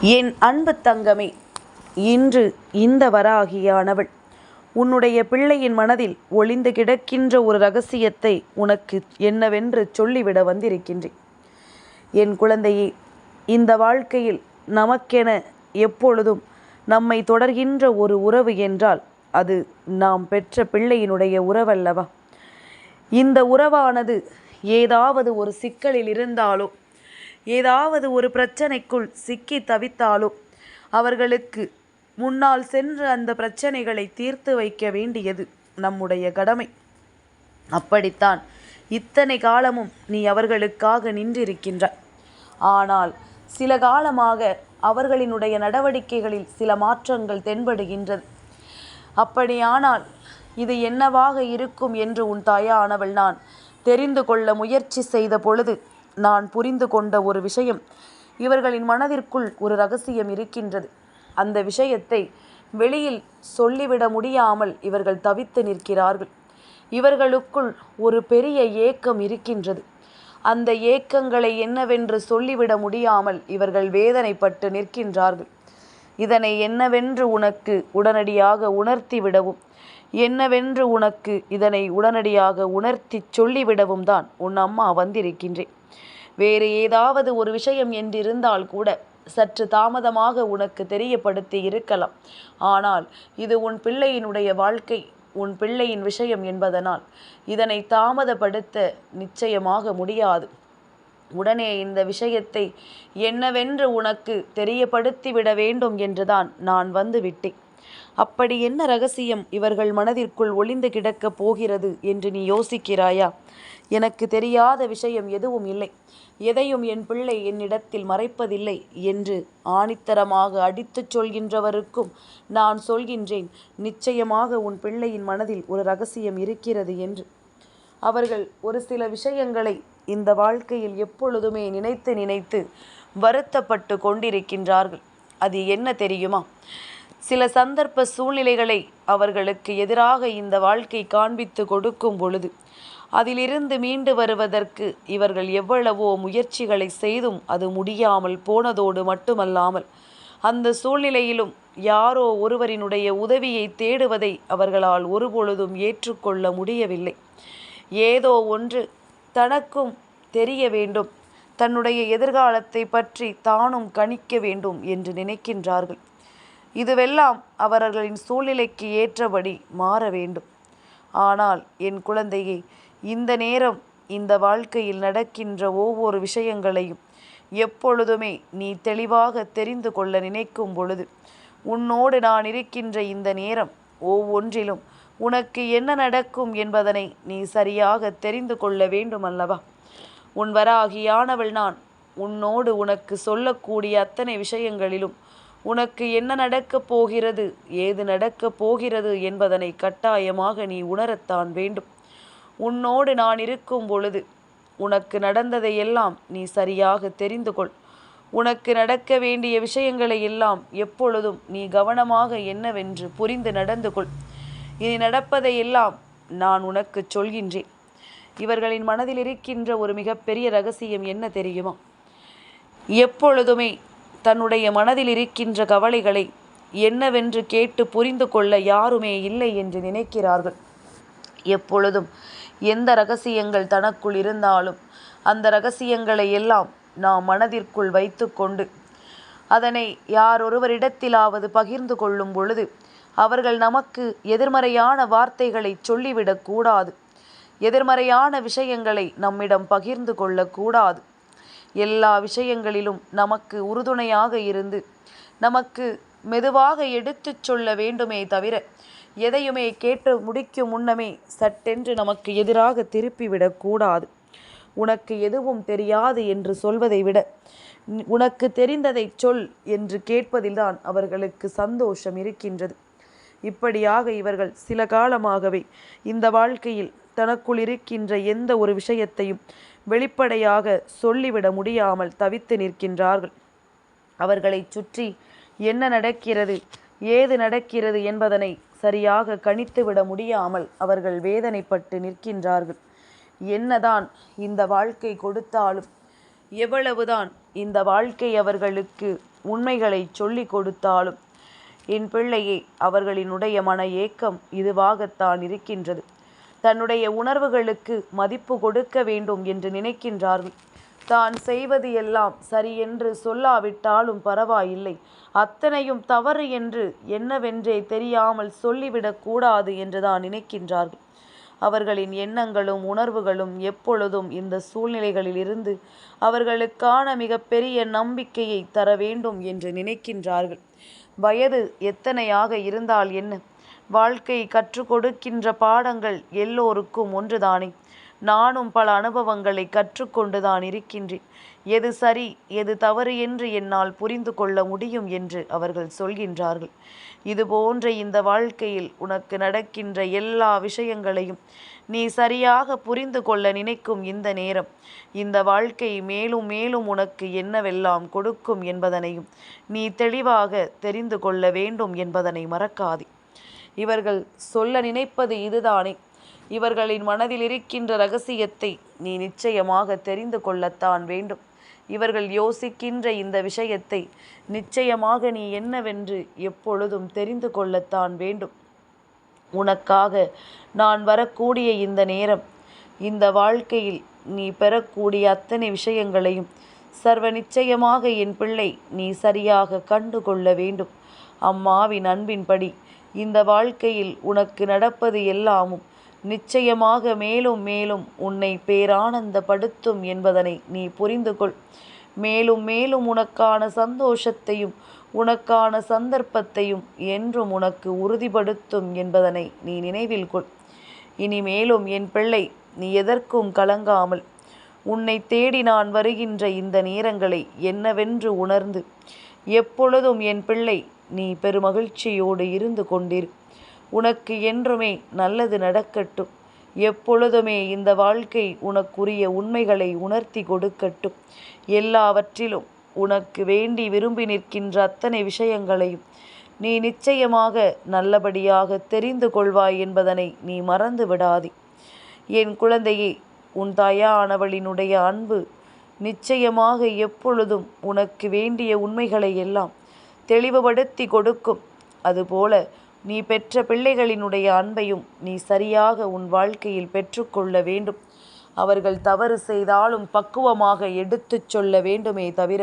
என் அன்பு தங்கமே இன்று இந்த வராகியானவள். உன்னுடைய பிள்ளையின் மனதில் ஒளிந்து கிடக்கின்ற ஒரு ரகசியத்தை உனக்கு என்னவென்று சொல்லிவிட வந்திருக்கின்றேன். என் குழந்தையே இந்த வாழ்க்கையில் நமக்கென எப்பொழுதும் நம்மை தொடர்கின்ற ஒரு உறவு என்றால் அது நாம் பெற்ற பிள்ளையினுடைய உறவல்லவா? இந்த உறவானது ஏதாவது ஒரு சிக்கலில் இருந்தாலோ ஏதாவது ஒரு பிரச்சனைக்குள் சிக்கி தவித்தாலோ அவர்களுக்கு முன்னால் சென்று அந்த பிரச்சனைகளை தீர்த்து வைக்க வேண்டியது நம்முடைய கடமை. அப்படித்தான் இத்தனை காலமும் நீ அவர்களுக்காக நின்றிருக்கின்றாய். ஆனால் சில காலமாக அவர்களினுடைய நடவடிக்கைகளில் சில மாற்றங்கள் தென்படுகின்றது. அப்படியானால் இது என்னவாக இருக்கும் என்று உன் தாயானவள் நான் தெரிந்து கொள்ள முயற்சி செய்த பொழுது நான் புரிந்து கொண்ட ஒரு விஷயம். இவர்களின் மனதிற்குள் ஒரு ரகசியம் இருக்கின்றது. அந்த விஷயத்தை வெளியில் சொல்லிவிட முடியாமல் இவர்கள் தவித்து நிற்கிறார்கள். இவர்களுக்குள் ஒரு பெரிய ஏக்கம் இருக்கின்றது. அந்த ஏக்கங்களை என்னவென்று சொல்லிவிட முடியாமல் இவர்கள் வேதனைப்பட்டு நிற்கின்றார்கள். இதனை என்னவென்று உனக்கு உடனடியாக உணர்த்தி விடவும் என்னவென்று உனக்கு இதனை உடனடியாக உணர்த்தி சொல்லிவிடவும் தான் உன் அம்மா வந்திருக்கின்றேன். வேறு ஏதாவது ஒரு விஷயம் என்றிருந்தால் கூட சற்று தாமதமாக உனக்கு தெரியப்படுத்தி இருக்கலாம். ஆனால் இது உன் பிள்ளையினுடைய வாழ்க்கை உன் பிள்ளையின் விஷயம் என்பதனால் இதனை தாமதப்படுத்த நிச்சயமாக முடியாது. உடனே இந்த விஷயத்தை என்னவென்று உனக்கு தெரியப்படுத்திவிட வேண்டும் என்றுதான் நான் வந்து விட்டேன். அப்படி என்ன ரகசியம் இவர்கள் மனதிற்குள் ஒளிந்து கிடக்கப் போகிறது என்று நீ யோசிக்கிறாயா? எனக்கு தெரியாத விஷயம் எதுவும் இல்லை. எதையும் என் பிள்ளை என்னிடத்தில் மறைப்பதில்லை என்று ஆணித்தரமாக அடித்துச் சொல்கின்றவருக்கும் நான் சொல்கின்றேன். நிச்சயமாக உன் பிள்ளையின் மனதில் ஒரு ரகசியம் இருக்கிறது என்று. அவர்கள் ஒரு சில விஷயங்களை இந்த வாழ்க்கையில் எப்பொழுதுமே நினைத்து நினைத்து வருத்தப்பட்டு கொண்டிருக்கின்றார்கள். அது என்ன தெரியுமா? சில சந்தர்ப்ப சூழ்நிலைகளை அவர்களுக்கு எதிராக இந்த வாழ்க்கை காண்பித்து கொடுக்கும் பொழுது அதிலிருந்து மீண்டு வருவதற்கு இவர்கள் எவ்வளவோ முயற்சிகளை செய்தும் அது முடியாமல் போனதோடு மட்டுமல்லாமல் அந்த சூழ்நிலையிலும் யாரோ ஒருவரினுடைய உதவியை தேடுவதை அவர்களால் ஒருபொழுதும் ஏற்றுக்கொள்ள முடியவில்லை. ஏதோ ஒன்று தனக்கும் தெரிய வேண்டும். தன்னுடைய எதிர்காலத்தை பற்றி தானும் கணிக்க வேண்டும் என்று நினைக்கின்றார்கள். இதுவெல்லாம் அவர்களின் சூழ்நிலைக்கு ஏற்றபடி மாற வேண்டும். ஆனால் என் குழந்தையை இந்த நேரம் இந்த வாழ்க்கையில் நடக்கின்ற ஒவ்வொரு விஷயங்களையும் எப்பொழுதுமே நீ தெளிவாக தெரிந்து கொள்ள நினைக்கும் பொழுது உன்னோடு நான் இருக்கின்ற இந்த நேரம் ஒவ்வொன்றிலும் உனக்கு என்ன நடக்கும் என்பதனை நீ சரியாக தெரிந்து கொள்ள வேண்டும் அல்லவா உன் வராகியானவள் நான். உன்னோடு உனக்கு சொல்லக்கூடிய அத்தனை விஷயங்களிலும் உனக்கு என்ன நடக்கப் போகிறது ஏது நடக்கப் போகிறது என்பதனை கட்டாயமாக நீ உணரத்தான் வேண்டும். உன்னோடு நான் இருக்கும் பொழுது உனக்கு நடந்ததையெல்லாம் நீ சரியாக தெரிந்து கொள். உனக்கு நடக்க வேண்டிய விஷயங்களை எல்லாம் எப்பொழுதும் நீ கவனமாக என்னவென்று புரிந்து நடந்து கொள். இனி நடப்பதையெல்லாம் நான் உனக்கு சொல்கின்றேன். இவர்களின் மனதில் இருக்கின்ற ஒரு மிகப்பெரிய ரகசியம் என்ன தெரியுமா? எப்பொழுதுமே தன்னுடைய மனதில் இருக்கின்ற கவலைகளை என்னவென்று கேட்டு புரிந்து கொள்ள யாருமே இல்லை என்று நினைக்கிறார்கள். எப்பொழுதும் எந்த ரகசியங்கள் தனக்குள் இருந்தாலும் அந்த ரகசியங்களை எல்லாம் நாம் மனதிற்குள் வைத்துக்கொண்டு அதனை யாரொருவரிடத்திலாவது பகிர்ந்து கொள்ளும் பொழுது அவர்கள் நமக்கு எதிர்மறையான வார்த்தைகளை சொல்லிவிடக் கூடாது. எதிர்மறையான விஷயங்களை நம்மிடம் பகிர்ந்து கொள்ளக்கூடாது எல்லா விஷயங்களிலும் நமக்கு உறுதுணையாக இருந்து நமக்கு மெதுவாக எடுத்துச் சொல்ல வேண்டுமே தவிர எதையுமே கேட்டு முடிக்கும் முன்னமே சட்டென்று நமக்கு எதிராக திருப்பிவிடக்கூடாது உனக்கு எதுவும் தெரியாது என்று சொல்வதை விட உனக்கு தெரிந்ததை சொல் என்று கேட்பதில்தான் அவர்களுக்கு சந்தோஷம் இருக்கின்றது. இப்படியாக இவர்கள் சில காலமாகவே இந்த வாழ்க்கையில் தனக்குள் இருக்கின்ற எந்த ஒரு விஷயத்தையும் வெளிப்படையாக சொல்லிவிட முடியாமல் தவித்து நிற்கின்றார்கள். அவர்களை சுற்றி என்ன நடக்கிறது ஏது நடக்கிறது என்பதனை சரியாக கணித்துவிட முடியாமல் அவர்கள் வேதனைப்பட்டு நிற்கின்றார்கள். என்னதான் இந்த வாழ்க்கை கொடுத்தாலும் எவ்வளவுதான் இந்த வாழ்க்கை அவர்களுக்கு உண்மைகளை சொல்லிக் கொடுத்தாலும் என் பிள்ளையே அவர்களினுடைய மன ஏக்கம் இதுவாகத்தான் இருக்கின்றது. தன்னுடைய உணர்வுகளுக்கு மதிப்பு கொடுக்க வேண்டும் என்று நினைக்கின்றார்கள். தான் செய்வது எல்லாம் சரியென்று சொல்லாவிட்டாலும் பரவாயில்லை. அத்தனையும் தவறு என்று என்னவென்றே தெரியாமல் சொல்லிவிடக்கூடாது என்றுதான் என்று தான் நினைக்கின்றார்கள். அவர்களின் எண்ணங்களும் உணர்வுகளும் எப்பொழுதும் இந்த சூழ்நிலைகளில் இருந்து அவர்களுக்கான மிகப்பெரிய நம்பிக்கையை தர வேண்டும் என்று நினைக்கின்றார்கள். வயது எத்தனையாக இருந்தால் என்ன? வாழ்க்கை கற்றுக் கொடுக்கின்ற பாடங்கள் எல்லோருக்கும் ஒன்றுதானே? நானும் பல அனுபவங்களை கற்றுக்கொண்டுதான் இருக்கின்றேன். எது சரி எது தவறு என்று என்னால் புரிந்து கொள்ள முடியும் என்று அவர்கள் சொல்கின்றார்கள். இது போன்ற இந்த வாழ்க்கையில் உனக்கு நடக்கின்ற எல்லா விஷயங்களையும் நீ சரியாக புரிந்து கொள்ள நினைக்கும் இந்த நேரம் இந்த வாழ்க்கை மேலும் மேலும் உனக்கு என்னவெல்லாம் கொடுக்கும் என்பதனையும் நீ தெளிவாக தெரிந்து கொள்ள வேண்டும் என்பதனை மறக்காதே. இவர்கள் சொல்ல நினைப்பது இதுதானே இவர்களின் மனதில் இருக்கின்ற ரகசியத்தை நீ நிச்சயமாக தெரிந்து கொள்ளத்தான் வேண்டும். இவர்கள் யோசிக்கின்ற இந்த விஷயத்தை நிச்சயமாக நீ என்னவென்று எப்பொழுதும் தெரிந்து கொள்ளத்தான் வேண்டும். உனக்காக நான் வரக்கூடிய இந்த நேரம் இந்த வாழ்க்கையில் நீ பெறக்கூடிய அத்தனை விஷயங்களையும் சர்வ நிச்சயமாக என் பிள்ளை நீ சரியாக கண்டு கொள்ள வேண்டும். அம்மாவின் அன்பின்படி இந்த வாழ்க்கையில் உனக்கு நடப்பது எல்லாமும் நிச்சயமாக மேலும் மேலும் உன்னை பேரானந்தப்படுத்தும் என்பதனை நீ புரிந்து கொள் மேலும் மேலும் உனக்கான சந்தோஷத்தையும் உனக்கான சந்தர்ப்பத்தையும் என்றும் உனக்கு உறுதிப்படுத்தும் என்பதனை நீ நினைவில் கொள். இனி மேலும் என் பிள்ளை நீ எதற்கும் கலங்காமல் உன்னை தேடி நான் வருகின்ற இந்த நேரங்களை என்னவென்று உணர்ந்து எப்பொழுதும் என் பிள்ளை நீ பெருமகிழ்ச்சியோடு இருந்து கொண்டிரு. உனக்கு என்றுமே நல்லது நடக்கட்டும். எப்பொழுதுமே இந்த வாழ்க்கை உனக்குரிய உண்மைகளை உணர்த்தி கொடுக்கட்டும். எல்லாவற்றிலும் உனக்கு வேண்டி விரும்பி நிற்கின்ற அத்தனை விஷயங்களையும் நீ நிச்சயமாக நல்லபடியாக தெரிந்து கொள்வாய் என்பதனை நீ மறந்து விடாதே. என் குழந்தையே உன் தாயானவளினுடைய அன்பு நிச்சயமாக எப்பொழுதும் உனக்கு வேண்டிய உண்மைகளை எல்லாம் தெளிவுபடுத்தி கொடுக்கும். அதுபோல நீ பெற்ற பிள்ளைகளினுடைய அன்பையும் நீ சரியாக உன் வாழ்க்கையில் பெற்றுக்கொள்ள வேண்டும். அவர்கள் தவறு செய்தாலும் பக்குவமாக எடுத்துச் சொல்ல வேண்டுமே தவிர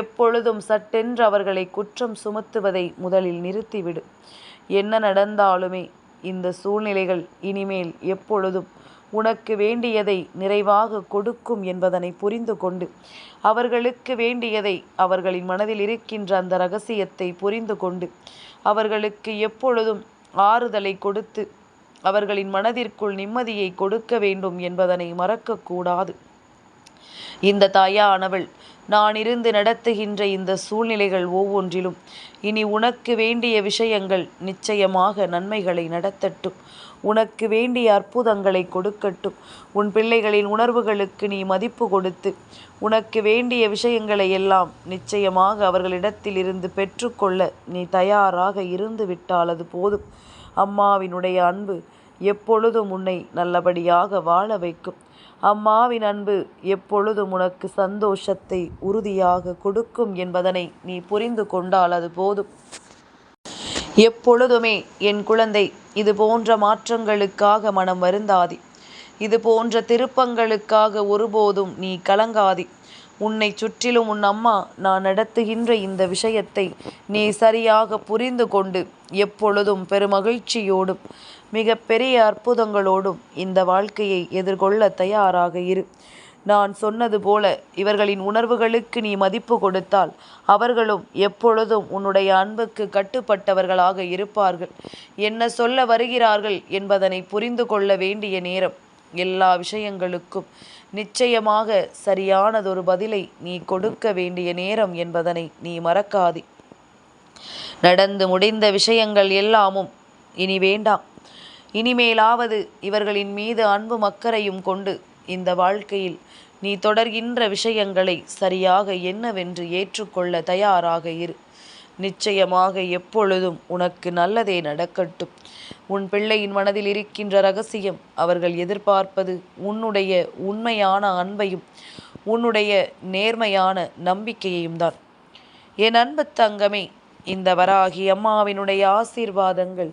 எப்பொழுதும் சட்டென்று அவர்களை குற்றம் சுமத்துவதை முதலில் நிறுத்திவிடு. என்ன நடந்தாலுமே இந்த சூழ்நிலைகள் இனிமேல் எப்பொழுதும் உனக்கு வேண்டியதை நிறைவாக கொடுக்கும் என்பதனை புரிந்து கொண்டு அவர்களுக்கு வேண்டியதை அவர்களின் மனதில் இருக்கின்ற அந்த ரகசியத்தை புரிந்து கொண்டு அவர்களுக்கு எப்பொழுதும் ஆறுதலை கொடுத்து அவர்களின் மனதிற்குள் நிம்மதியை கொடுக்க வேண்டும் என்பதனை மறக்கக்கூடாது. இந்த தாயானவள் நான் இருந்து நடத்துகின்ற இந்த சூழ்நிலைகள் ஒவ்வொன்றிலும். இனி உனக்கு வேண்டிய விஷயங்கள் நிச்சயமாக நன்மைகளை நடத்தட்டும். உனக்கு வேண்டிய அற்புதங்களை கொடுக்கட்டும். உன் பிள்ளைகளின் உணர்வுகளுக்கு நீ மதிப்பு கொடுத்து உனக்கு வேண்டிய விஷயங்களை எல்லாம் நிச்சயமாக அவர்களிடத்தில் இருந்து பெற்றுக்கொள்ள நீ தயாராக இருந்து விட்டால் அது போதும். அம்மாவினுடைய அன்பு எப்பொழுதும் உன்னை நல்லபடியாக வாழ வைக்கும். அம்மாவின் அன்பு எப்பொழுதும் உனக்கு சந்தோஷத்தை உறுதியாக கொடுக்கும் என்பதனை நீ புரிந்து கொண்டால் அது போதும். எப்பொழுதுமே என் குழந்தை இது போன்ற மாற்றங்களுக்காக மனம் வருந்தாதி. இது போன்ற திருப்பங்களுக்காக ஒருபோதும் நீ கலங்காதி. உன்னை சுற்றிலும் உன் அம்மா நான் நடத்துகின்ற இந்த விஷயத்தை நீ சரியாக புரிந்து கொண்டு எப்பொழுதும் பெருமகிழ்ச்சியோடும் மிக பெரிய அற்புதங்களோடும் இந்த வாழ்க்கையை எதிர்கொள்ள தயாராக இரு. நான் சொன்னது போல இவர்களின் உணர்வுகளுக்கு நீ மதிப்பு கொடுத்தால் அவர்களும் எப்பொழுதும் உன்னுடைய அன்புக்கு கட்டுப்பட்டவர்களாக இருப்பார்கள். என்ன சொல்ல வருகிறார்கள் என்பதனை புரிந்து கொள்ள வேண்டிய நேரம் எல்லா விஷயங்களுக்கும். நிச்சயமாக சரியானதொரு பதிலை நீ கொடுக்க வேண்டிய நேரம் என்பதனை நீ மறக்காதே. நடந்து முடிந்த விஷயங்கள் எல்லாமும் இனி வேண்டாம். இனிமேலாவது இவர்களின் மீது அன்பு மக்கரையும் கொண்டு இந்த வாழ்க்கையில் நீ தொடர்கின்ற விஷயங்களை சரியாக என்னவென்று ஏற்றுக்கொள்ள தயாராக இரு. நிச்சயமாக எப்பொழுதும் உனக்கு நல்லதே நடக்கட்டும். உன் பிள்ளையின் மனதில் இருக்கின்ற ரகசியம் அவர்கள் எதிர்பார்ப்பது உன்னுடைய உண்மையான அன்பையும் உன்னுடைய நேர்மையான நம்பிக்கையையும் தான். என் அன்பு தங்கமே இந்த வராகி அம்மாவினுடைய ஆசீர்வாதங்கள்